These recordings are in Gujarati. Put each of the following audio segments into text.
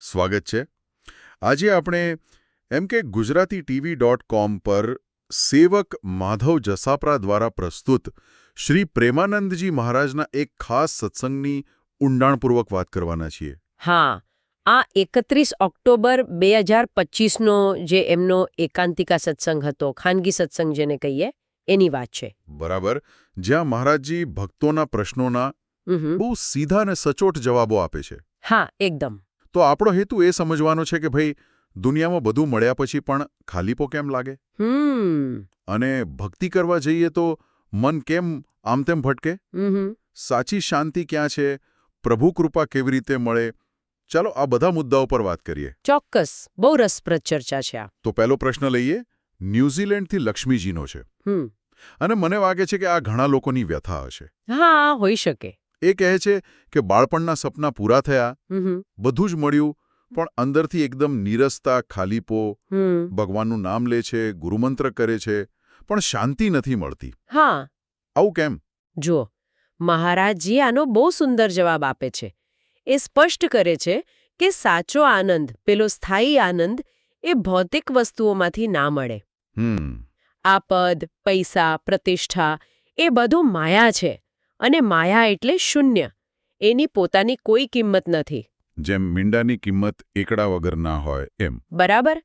સ્વાગત છે. આજે આપણે એમ કે ગુજરાતી ટીવી ડોટ કોમ પર સેવક માધવ જસાપરા દ્વારા પ્રસ્તુત શ્રી પ્રેમાનંદજી મહારાજના એક ખાસ સત્સંગની ઊંડાણપૂર્વક વાત કરવાના છીએ. હા આ એકત્રીસ ઓક્ટોબર બે હજાર પચીસનો જે એમનો એકાંતિકા સત્સંગ હતો ખાનગી સત્સંગ જેને કહીએ એની વાત છે. બરાબર. જ્યાં મહારાજજી ભક્તોના પ્રશ્નોના બહુ સીધા અને સચોટ જવાબો આપે છે. હા એકદમ. તો આપણો હેતુ એ સમજવાનો છે કે ભાઈ દુનિયામાં બધું મળ્યા પછી પણ ખાલીપો કેમ લાગે? અને ભક્તિ કરવા જઈએ તો મન કેમ આમ તેમ ભટકે? સાચી શાંતિ ક્યાં છે? પ્રભુ કૃપા કેવી રીતે મળે? ચાલો આ બધા મુદ્દાઓ પર વાત કરીએ. ચોક્કસ. બહુ રસપ્રદ ચર્ચા છે આ. તો પહેલો પ્રશ્ન લઈએ ન્યૂઝીલેન્ડથી લક્ષ્મીજીનો છે. અને મને વાગે છે કે આ ઘણા લોકોની વ્યથા હશે. હા હોઈ શકે. એ કહે છે કે બાળપણના સપના પૂરા થયા બધું જ મળ્યું પણ અંદરથી એકદમ નીરસતા ખાલીપો ભગવાનનું નામ લે છે ગુરુમંત્ર કરે છે પણ શાંતિ નથી મળતી. હા. આવું કેમ? જુઓ મહારાજજી આનો બહુ સુંદર જવાબ આપે છે. એ સ્પષ્ટ કરે છે કે સાચો આનંદ પેલો સ્થાયી આનંદ એ ભૌતિક વસ્તુઓમાંથી ના મળે. આ પદ પૈસા પ્રતિષ્ઠા એ બધું માયા છે. અને માયા એટલે શૂન્ય. એની પોતાની કોઈ કિંમત નથી. જેમ મીંડાની કિંમત એકડા વગર ના હોય એમ. બરાબર?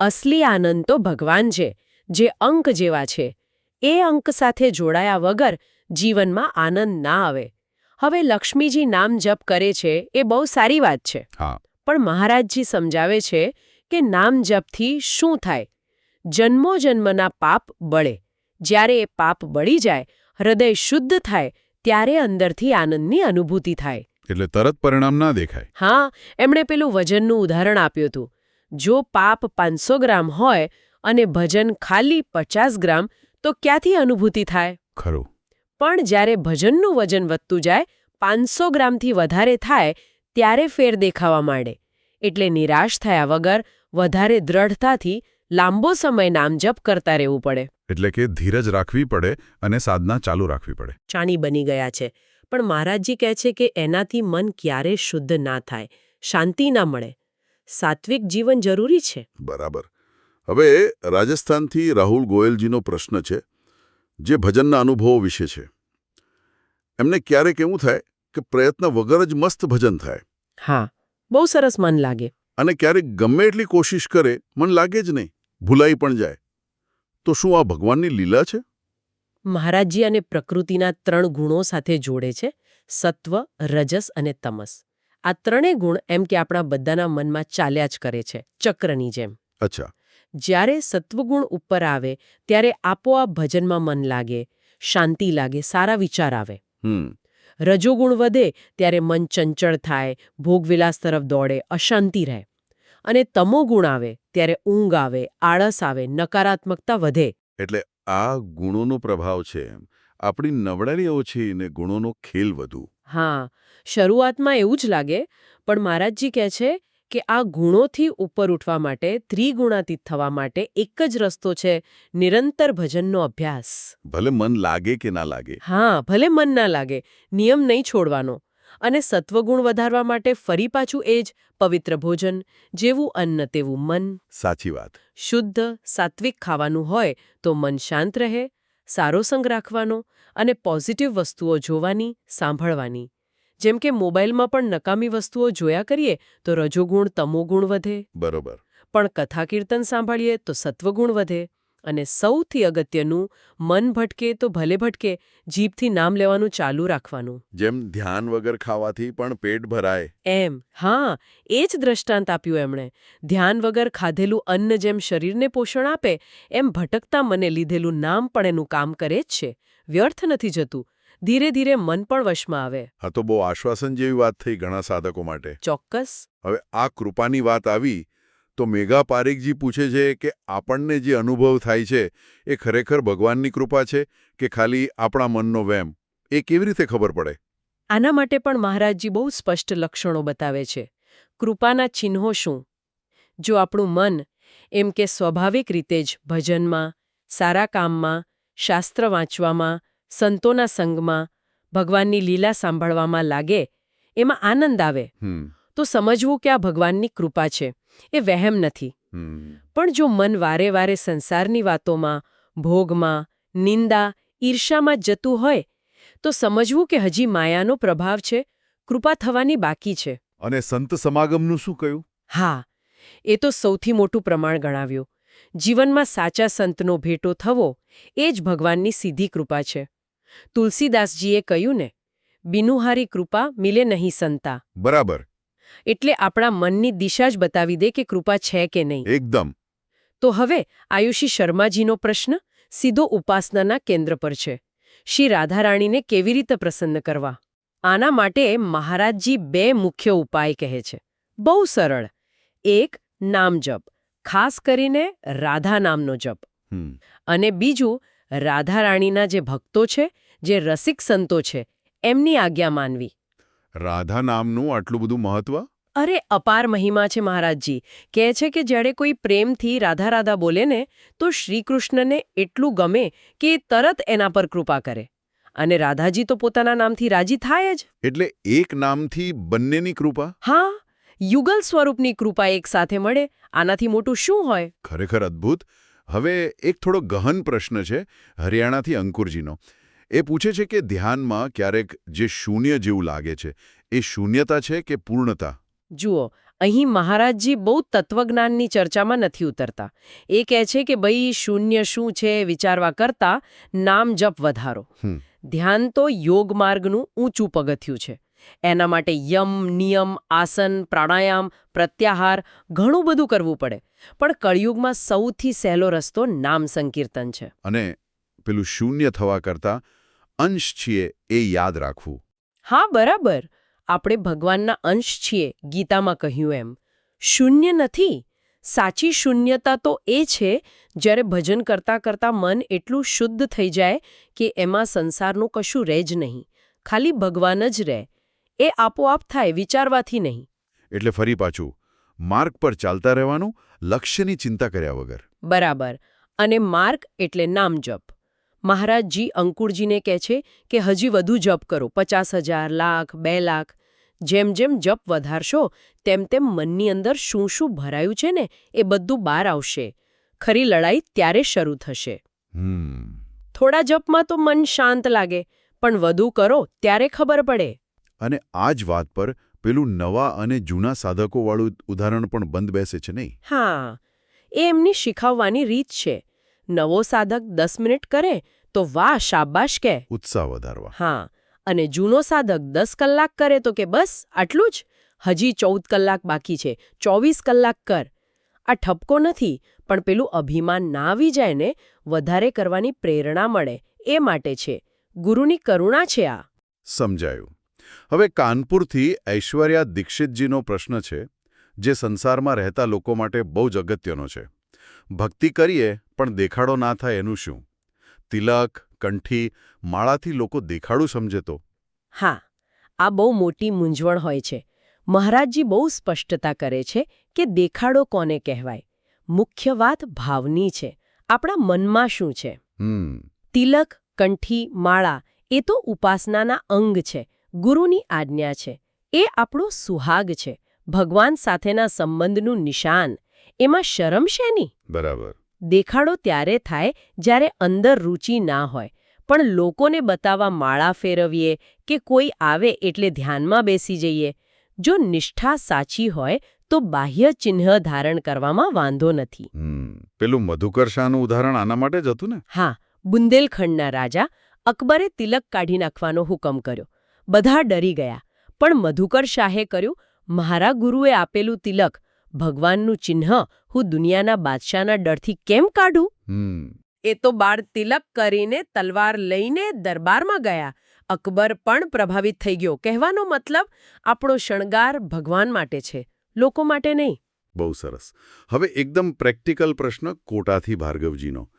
અસલી આનંદ તો ભગવાન છે જે અંક જેવા છે. એ અંક સાથે જોડાયા વગર જીવનમાં આનંદ ના આવે. હવે લક્ષ્મીજી નામ જપ કરે છે એ બહુ સારી વાત છે. પણ મહારાજજી સમજાવે છે કે નામ જપથી શું થાય? જન્મો જન્મના પાપ બળે. જ્યારે એ પાપ બળી જાય હૃદય શુદ્ધ થાય ત્યારે અંદરથી આનંદની અનુભૂતિ થાય. એટલે તરત પરિણામ ના દેખાય. હા એમણે પેલું વજનનું ઉદાહરણ આપ્યું હતું. જો પાપ પાંચસો ગ્રામ હોય અને ભજન ખાલી પચાસ ગ્રામ તો ક્યાંથી અનુભૂતિ થાય? ખરું. પણ જ્યારે ભજનનું વજન વધતું જાય પાંચસો ગ્રામથી વધારે થાય ત્યારે ફેર દેખાવા માંડે. એટલે નિરાશ થયા વગર વધારે દ્રઢતાથી લાંબો સમય નામજપ કરતા રહેવું પડે. એટલે કે ધીરજ રાખવી પડે અને સાધના ચાલુ રાખવી પડે. ચાણી બની ગયા છે. પણ મહારાજજી કહે છે કે એનાથી મન ક્યારે શુદ્ધ ના થાય શાંતિ ના મળે. સાત્વિક જીવન જરૂરી છે? બરાબર. હવે રાજસ્થાનથી રાહુલ ગોયલજીનો પ્રશ્ન છે જે ભજનના અનુભવો વિશે છે. એમને ક્યારેક એવું થાય કે પ્રયત્ન વગર જ મસ્ત ભજન થાય? હા બહુ સરસ મન લાગે. અને ક્યારેક ગમે એટલી કોશિશ કરે મન લાગે જ નહીં. ભૂલાઈ પણ જાય. તો શું આ ભગવાનની લીલા છે? મહારાજજી અને પ્રકૃતિના ત્રણ ગુણો સાથે જોડે છે સત્વ રજસ અને તમસ. આ ત્રણેય ગુણ એમ કે આપણા બધાના મનમાં ચાલ્યા જ કરે છે ચક્રની જેમ. અચ્છા. જ્યારે સત્વગુણ ઉપર આવે ત્યારે આપોઆપ ભજનમાં મન લાગે શાંતિ લાગે સારા વિચાર આવે. રજોગુણ વધે ત્યારે મન ચંચળ થાય ભોગવિલાસ તરફ દોડે અશાંતિ રહે. અને તમોગુણ આવે ત્યારે ઊંઘ આવે આળસ આવે નકારાત્મકતા વધે. એટલે આ ગુણોનો પ્રભાવ છે આપણી નબળાઈ ઓછી ને ગુણોનો ખેલ વધુ. હા શરૂઆતમાં એવું જ લાગે પણ મહારાજજી કહે છે કે આ ગુણોથી ઉપર ઉઠવા માટે ત્રિગુણાતીત થવા માટે એક જ રસ્તો છે નિરંતર ભજનનો અભ્યાસ. ભલે મન લાગે કે ના લાગે. હા ભલે મન ના લાગે નિયમ નહીં છોડવાનો. અને સત્વગુણ વધારવા માટે ફરી પાછું એ જ પવિત્ર ભોજન જેવું અન્ન તેવું મન. સાચી વાત. શુદ્ધ સાત્વિક ખાવાનું હોય તો મન શાંત રહે સારો સંગ રાખવાનો અને પોઝિટિવ વસ્તુઓ જોવાની સાંભળવાની. જેમ કે મોબાઈલમાં પણ નકામી વસ્તુઓ જોયા કરીએ તો રજોગુણ તમોગુણ વધે. બરોબર. પણ કથા કીર્તન સાંભળીએ તો સત્વગુણ વધે. અને સૌથી અગત્યનું મન ભટકે તો ભલે ભટકે જીભથી નામ લેવાનું ચાલુ રાખવાનું. જેમ ધ્યાન વગર ખાવાથી પણ પેટ ભરાય. એમ હા એ જ દ્રષ્ટાંત આપ્યું એમણે. ધ્યાન વગર ખાધેલું અન્ન જેમ શરીરને પોષણ આપે એમ ભટકતા મને લીધેલું નામ પણ એનું કામ કરે જ છે. વ્યર્થ નથી જતું. ધીરે ધીરે મન પણ વશમાં આવે. હા તો બહુ આશ્વાસન જેવી વાત થઈ ઘણા સાધકો માટે. ચોક્કસ. હવે આ કૃપાની વાત આવી તો મેઘા પારેખજી પૂછે છે કે આપણને જે અનુભવ થાય છે એ ખરેખર ભગવાનની કૃપા છે કે ખાલી આપણા મનનો વહેમ એ કેવી રીતે ખબર પડે? આના માટે પણ મહારાજજી બહુ સ્પષ્ટ લક્ષણો બતાવે છે. કૃપાના ચિહ્નો શું? જો આપણું મન એમ કે સ્વાભાવિક રીતે જ ભજનમાં સારા કામમાં શાસ્ત્ર વાંચવામાં સંતોના સંગમાં ભગવાનની લીલા સાંભળવામાં લાગે એમાં આનંદ આવે તો તો સમજવું કે આ ભગવાનની કૃપા છે. એ વહેમ નથી. પણ જો મન વારે વારે સંસારની વાતોમાં ભોગમાં નિંદા ઈર્ષામાં જતું હોય તો સમજવું કે હજી માયાનો પ્રભાવ છે કૃપા થવાની બાકી છે. અને સંત સમાગમનું શું કહ્યું? હા એ તો સૌથી મોટું પ્રમાણ ગણાવ્યું. જીવનમાં સાચા સંતનો ભેટો થવો એ જ ભગવાનની સીધી કૃપા છે. તુલસીદાસજીએ કહ્યું ને બિનુહારી કૃપા મિલે નહીં સંતા. બરાબર. એટલે આપણા મનની દિશા જ બતાવી દે કે કૃપા છે કે નહીં. એકદમ. તો હવે આયુષી શર્માજીનો પ્રશ્ન સીધો ઉપાસનાના કેન્દ્ર પર છે. શ્રી રાધારાણીને કેવી રીતે પ્રસન્ન કરવા? આના માટે મહારાજજી બે મુખ્ય ઉપાય કહે છે. બહુ સરળ. એક નામ જપ. ખાસ કરીને રાધા નામનો જપ. અને બીજું રાધારાણીના જે ભક્તો છે જે રસિક સંતો છે એમની આજ્ઞા માનવી. રાધા નામનું આટલું બધું મહત્વ? અરે અપાર મહિમા છે મહારાજજી. કહે છે કે જ્યારે કોઈ પ્રેમથી રાધા રાધા બોલે ને તો શ્રીકૃષ્ણને એટલું ગમે કે તરત એના પર કૃપા કરે. અને રાધાજી તો પોતાના નામથી રાજી થાય જ. એટલે એક નામથી બંનેની કૃપા? હા યુગલ સ્વરૂપની કૃપા એક સાથે મળે આનાથી મોટું શું હોય? ખરેખર અદ્ભુત. હવે એક થોડો ગહન પ્રશ્ન છે હરિયાણાથી અંકુરજીનો. એ પૂછે છે કે ધ્યાનમાં ક્યારેક જે શૂન્ય જેવું લાગે છે એ શૂન્યતા છે કે પૂર્ણતા? જુઓ અહીં મહારાજજી બહુ તત્વજ્ઞાનની ચર્ચામાં નથી ઉતરતા. એ કહે છે કે ભાઈ શૂન્ય શું છે વિચારવા કરતા નામ જપ વધારો. ધ્યાન તો યોગ માર્ગનું ઊંચું પગથિયું છે. એના માટે યમ નિયમ આસન પ્રાણાયામ પ્રત્યાહાર ઘણું બધું કરવું પડે. પણ કળિયુગમાં સૌથી સહેલો રસ્તો નામ સંકીર્તન છે. અને પેલું શૂન્ય થવા કરતાં અંશ છીએ એ યાદ રાખવું. હા બરાબર. આપણે ભગવાનના અંશ છીએ ગીતામાં કહ્યું એમ. શૂન્ય નથી. સાચી શૂન્યતા તો એ છે જ્યારે ભજન કરતાં કરતાં મન એટલું શુદ્ધ થઈ જાય કે એમાં સંસારનું કશું રહે જ નહીં. ખાલી ભગવાન જ રહે. એ આપોઆપ થાય વિચારવાથી નહીં. એટલે ફરી પાછું માર્ગ પર ચાલતા રહેવાનું લક્ષ્યની ચિંતા કર્યા વગર. બરાબર. અને માર્ગ એટલે નામ જપ મહારાજજી અંકુરજીને કહે છે કે હજી વધુ જપ કરો પચાસ હજાર લાખ બે લાખ. જેમ જેમ જપ વધારશો તેમ તેમ મનની અંદર શું શું ભરાયું છે ને એ બધું બહાર આવશે. ખરી લડાઈ ત્યારે શરૂ થશે. હમ. થોડા જપમાં તો મન શાંત લાગે પણ વધુ કરો ત્યારે ખબર પડે. અને આ જ વાત પર પેલું નવા અને જૂના સાધકોવાળું ઉદાહરણ પણ બંધ બેસે છે નહીં? હા. એ એમની શીખવવાની રીત છે. નવો સાધક દસ મિનિટ કરે તો વાહ શાબાશ કે. ઉત્સાહ વધારવા. હા અને જૂનો સાધક દસ કલાક કરે તો કે બસ આટલું જ? હજી ચૌદ કલાક બાકી છે ચોવીસ કલાક કર. આ ઠપકો નથી પણ પેલું અભિમાન ના આવી જાય ને વધારે કરવાની પ્રેરણા મળે એ માટે છે. ગુરુની કરુણા છે આ. સમજાયું. હવે કાનપુરથી ઐશ્વર્યા દીક્ષિતજીનો પ્રશ્ન છે જે સંસારમાં રહેતા લોકો માટે બહુ જ અગત્યનો છે. ભક્તિ કરીએ પણ દેખાડો ના થાય એનું શું? તિલક કંઠી માળાથી લોકો દેખાડું સમજે તો. હા આ બહુ મોટી મૂંઝવણ હોય છે. મહારાજજી બહુ સ્પષ્ટતા કરે છે કે દેખાડો કોને કહેવાય? મુખ્ય વાત ભાવની છે. આપણા મનમાં શું છે? તિલક કંઠી માળા એ તો ઉપાસનાના અંગ છે ગુરુની આજ્ઞા છે. એ આપણો સુહાગ છે ભગવાન સાથેના સંબંધનું નિશાન. એમાં શરમ શેની? બરાબર. દેખાડો ત્યારે થાય જ્યારે અંદર રુચિ ના હોય. પણ લોકોને બતાવવા માળા ફેરવીએ કે કોઈ આવે એટલે ધ્યાનમાં બેસી જઈએ. જો નિષ્ઠા સાચી હોય તો બાહ્ય ચિહ્ન ધારણ કરવામાં વાંધો નથી. પેલું મધુકર શાહનું ઉદાહરણ આના માટે જ હતું ને? હા બુંદેલખંડના રાજા અકબરે તિલક કાઢી નાખવાનો હુકમ કર્યો. બધા ડરી ગયા. પણ મધુકર શાહે કર્યું મારા ગુરુએ આપેલું તિલક ભગવાનનું ચિહ્ન હું દુનિયાના બાદશાહના ડરથી કેમ કાઢું? એ તો બાળ તિલક કરીને તલવાર લઈને દરબારમાં ગયા. અકબર પણ પ્રભાવિત થઈ ગયો. કહેવાનો મતલબ આપણો શણગાર ભગવાન માટે છે લોકો માટે નહીં. બહુ સરસ. હવે એકદમ પ્રેક્ટિકલ પ્રશ્ન કોટાથી ભાર્ગવજીનો.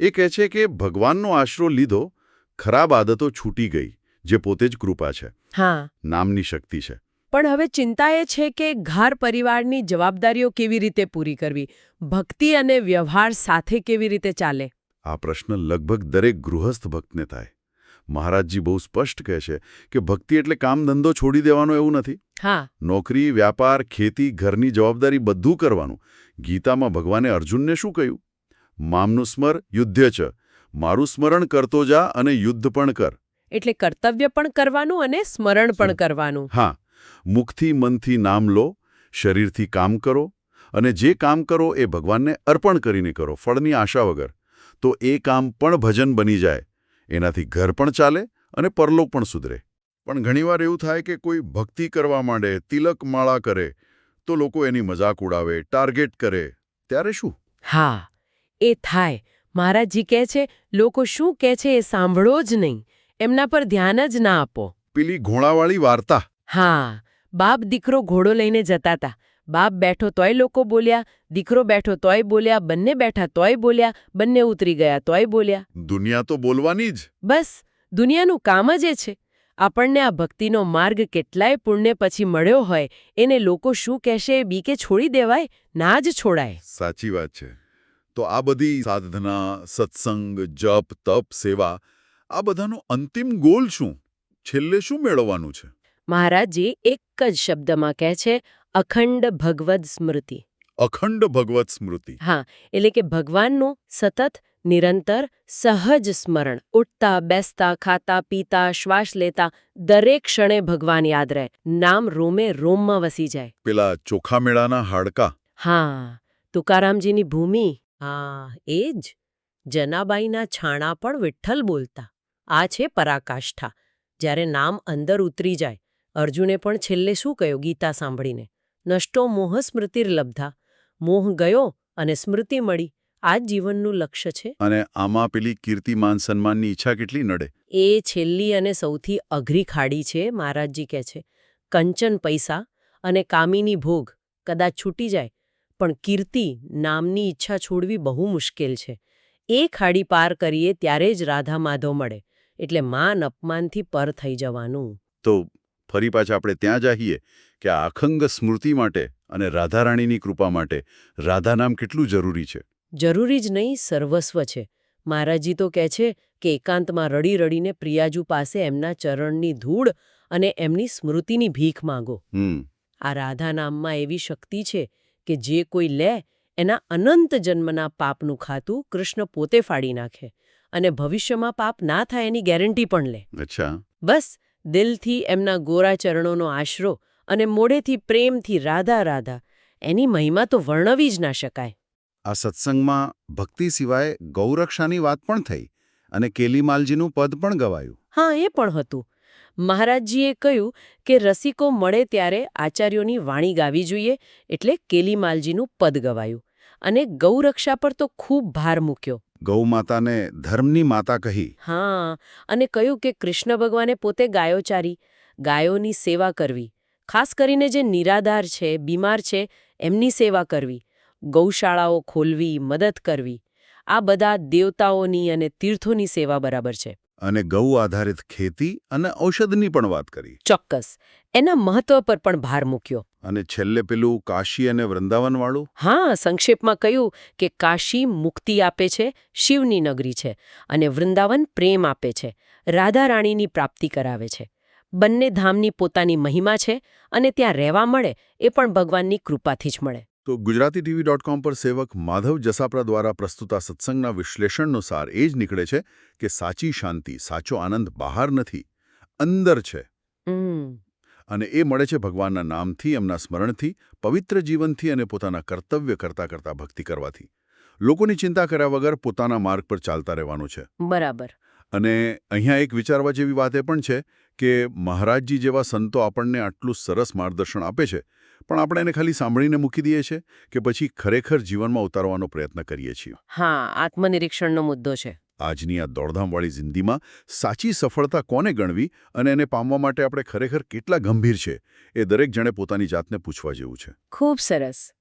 એ કહે છે કે ભગવાનનો આશરો લીધો ખરાબ આદતો છૂટી ગઈ જે પોતે જ કૃપા છે. હા. નામની શક્તિ છે. પણ હવે ચિંતા એ છે કે ઘર પરિવારની જવાબદારીઓ કેવી રીતે પૂરી કરવી? ભક્તિ અને વ્યવહાર સાથે કેવી રીતે ચાલે? આ પ્રશ્ન લગભગ દરેક ગૃહસ્થ ભક્તને થાય. મહારાજજી બહુ સ્પષ્ટ કહે છે કે ભક્તિ એટલે કામ ધંધો છોડી દેવાનો એવું નથી. હા. નોકરી વ્યાપાર ખેતી ઘરની જવાબદારી બધું કરવાનું. ગીતામાં ભગવાને અર્જુનને શું કહ્યું? મામનું સ્મર યુદ્ધ છે મારું સ્મરણ કરતો જા અને યુદ્ધ પણ કર. એટલે કર્તવ્ય પણ કરવાનું અને સ્મરણ પણ કરવાનું. હા. મુખથી મનથી નામ લો શરીરથી કામ કરો અને જે કામ કરો એ ભગવાનને અર્પણ કરીને કરો ફળની આશા વગર. તો એ કામ પણ ભજન બની જાય. એનાથી ઘર પણ ચાલે અને પરલોક પણ સુધરે. પણ ઘણીવાર એવું થાય કે કોઈ ભક્તિ કરવા માંડે તિલક માળા કરે તો લોકો એની મજાક ઉડાવે ટાર્ગેટ કરે. ત્યારે શું? હા એ થાય. મહારાજજી કહે છે લોકો શું કહે છે એ સાંભળો જ નહીં. એમના પર ધ્યાન જ ના આપો. પેલી ઘોડાવાળી વાર્તા. હા બાપ દીકરો ઘોડો લઈને જતા હતા બાપ બેઠો તોય લોકો બોલ્યા દીકરો બેઠો તોય બોલ્યા બંને બેઠા તોય બોલ્યા બંને ઉતરી ગયા તોય બોલ્યા. દુનિયા તો બોલવાની જ. બસ દુનિયાનું કામ જ એ છે. આપણને આ ભક્તિનો માર્ગ કેટલાય પુણ્ય પછી મળ્યો હોય એને લોકો શું કહેશે એ બીકે છોડી દેવાય ના જ છોડાય. સાચી વાત છે. તો આ બધી સાધના સત્સંગ જપ તપ સેવા આ બધાનો અંતિમ ગોલ શું? છેલ્લે શું મેળવવાનું છે? મહારાજજી એક જ શબ્દમાં કહે છે અખંડ ભગવદ સ્મૃતિ. અખંડ ભગવત સ્મૃતિ. હા એટલે કે ભગવાનનું સતત નિરંતર સહજ સ્મરણ. ઉઠતા બેસતા ખાતા પીતા શ્વાસ લેતા દરેક ક્ષણે ભગવાન યાદ રહે. નામ રોમે રોમમાં વસી જાય. પેલા ચોખા મેળાના હાડકા. હા તુકારામજીની ભૂમિ. હા એ જ. જનાબાઈના છાણા પણ વિઠ્ઠલ બોલતા. આ છે પરાકાષ્ઠા. જ્યારે નામ અંદર ઉતરી જાય અર્જુને પણ છેલ્લે શું કહ્યું ગીતા સાંભળીને? નષ્ટો મોહ સ્મૃતિર્લબ્ધા મોહ ગયો અને સ્મૃતિ મળી. આ જીવનનું લક્ષ્ય છે. અને આમાં પેલી કીર્તિ માન સન્માનની ઈચ્છા કેટલી નડે? એ છેલ્લી અને સૌથી અઘરી ખાડી છે મહારાજજી કહે છે. કંચન પૈસા અને કામીની ભોગ. કદાચ છૂટી જાય. પણ કીર્તિ નામની ઈચ્છા છોડવી બહુ મુશ્કેલ છે. એ ખાડી પાર કરીએ ત્યારે જ રાધા માધવ મળે. એટલે માન અપમાનથી પર થઈ જવાનું. તો ફરી પાછા આપણે ત્યાં જાહીએ કે આ અખંગ સ્મૃતિ માટે અને રાધારાણીની કૃપા માટે રાધા નામ કેટલું જરૂરી છે? જરૂરી જ નહીં સર્વસ્વ છે. મહારાજજી તો કહે છે કે એકાંતમાં રડી રડીને પ્રિયાજુ પાસે એમના ચરણની ધૂળ અને એમની સ્મૃતિની ભીખ માંગો. હમ. આ રાધા નામમાં એવી શક્તિ છે કે જે કોઈ લે એના અનંત જન્મના પાપનું ખાતું કૃષ્ણ પોતે ફાડી નાખે અને ભવિષ્યમાં પાપ ના થાય એની ગેરંટી પણ લે. અચ્છા. બસ દિલથી એમના ગોરા ચરણોનો આશરો અને મોઢેથી પ્રેમથી રાધા રાધા એની મહિમા તો વર્ણવી જ ના શકાય. આ સત્સંગમાં ભક્તિ સિવાય ગૌરક્ષાની વાત પણ થઈ અને કેલીમાલજીનું પદ પણ ગવાયું. હા એ પણ હતું. મહારાજજીએ કહ્યું કે રસિકો મળે ત્યારે આચાર્યોની વાણી ગાવી જોઈએ એટલે કેલીમાલજીનું પદ ગવાયું. અને ગૌરક્ષા પર તો ખૂબ ભાર મૂક્યો. ગૌ માતાને ધર્મની માતા કહી. હા અને કહ્યું કે કૃષ્ણ ભગવાને પોતે ગાયો ચારી ગાયોની સેવા કરવી. ખાસ કરીને જે નિરાધાર છે બીમાર છે એમની સેવા કરવી. ગૌશાળાઓ ખોલવી મદદ કરવી. આ બધા દેવતાઓની અને તીર્થોની સેવા બરાબર છે. અને ગૌ આધારિત ખેતી અને ઔષધની પણ વાત કરી. ચોક્કસ. એના મહત્વ પર પણ ભાર મૂક્યો. અને છેલ્લે પેલું કાશી અને વૃંદાવનવાળું? હા સંક્ષેપમાં કહ્યું કે કાશી મુક્તિ આપે છે શિવની નગરી છે અને વૃંદાવન પ્રેમ આપે છે રાધા રાણીની પ્રાપ્તિ કરાવે છે. બંને ધામની પોતાની મહિમા છે અને ત્યાં રહેવા મળે એ પણ ભગવાનની કૃપાથી જ મળે. તો ગુજરાતી ટીવી ડોટ કોમ પર સેવક માધવ જસાપરા દ્વારા પ્રસ્તુત આ સત્સંગના વિશ્લેષણનો સાર એ જ નીકળે છે કે સાચી શાંતિ સાચો આનંદ બહાર નથી અંદર છે. અને એ મળે છે ભગવાનના નામથી એમના સ્મરણથી પવિત્ર જીવનથી અને પોતાના કર્તવ્ય કરતા કરતા ભક્તિ કરવાથી. લોકોની ચિંતા કર્યા વગર પોતાના માર્ગ પર ચાલતા રહેવાનું છે. બરાબર. અને અહીંયા એક વિચારવા જેવી વાત એ પણ છે કે મહારાજજી જેવા સંતો આપણને આટલું સરસ માર્ગદર્શન આપે છે પણ આપણે એને ખાલી સાંભળીને મૂકી દઈએ છીએ કે પછી ખરેખર જીવનમાં ઉતારવાનો પ્રયત્ન કરીએ છીએ. હા આત્મનિરીક્ષણનો મુદ્દો છે. આજની આ દોડધામવાળી જિંદગીમાં સાચી સફળતા કોને ગણવી અને એને પામવા માટે આપણે ખરેખર કેટલા ગંભીર છે એ દરેક જણે પોતાની જાતને પૂછવા જેવું છે. ખૂબ સરસ.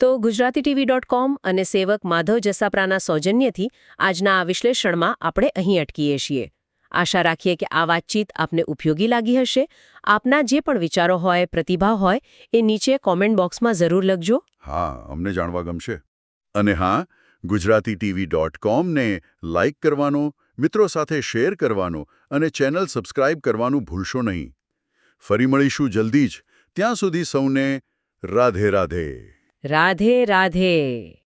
તો ગુજરાતી ટીવી ડોટ કોમ અને સેવક માધવ જસાપરાના સૌજન્યથી આજના આ વિશ્લેષણમાં આપણે અહીં અટકીએ છીએ. આશા રાખીએ કે આ વાતચીત આપને ઉપયોગી લાગી હશે. આપના જે પણ વિચારો હોય પ્રતિભા હોય એ નીચે કોમેન્ટ બોક્સમાં જરૂર લખજો. હા અમને જાણવા ગમશે. અને હા ગુજરાતી ટીવી ડોટ કોમને લાઇક કરવાનો મિત્રો સાથે શેર કરવાનો અને ચેનલ સબસ્ક્રાઇબ કરવાનું ભૂલશો નહીં. ફરી મળીશું જલ્દી જ. ત્યાં સુધી સૌને રાધે રાધે. રાધે રાધે.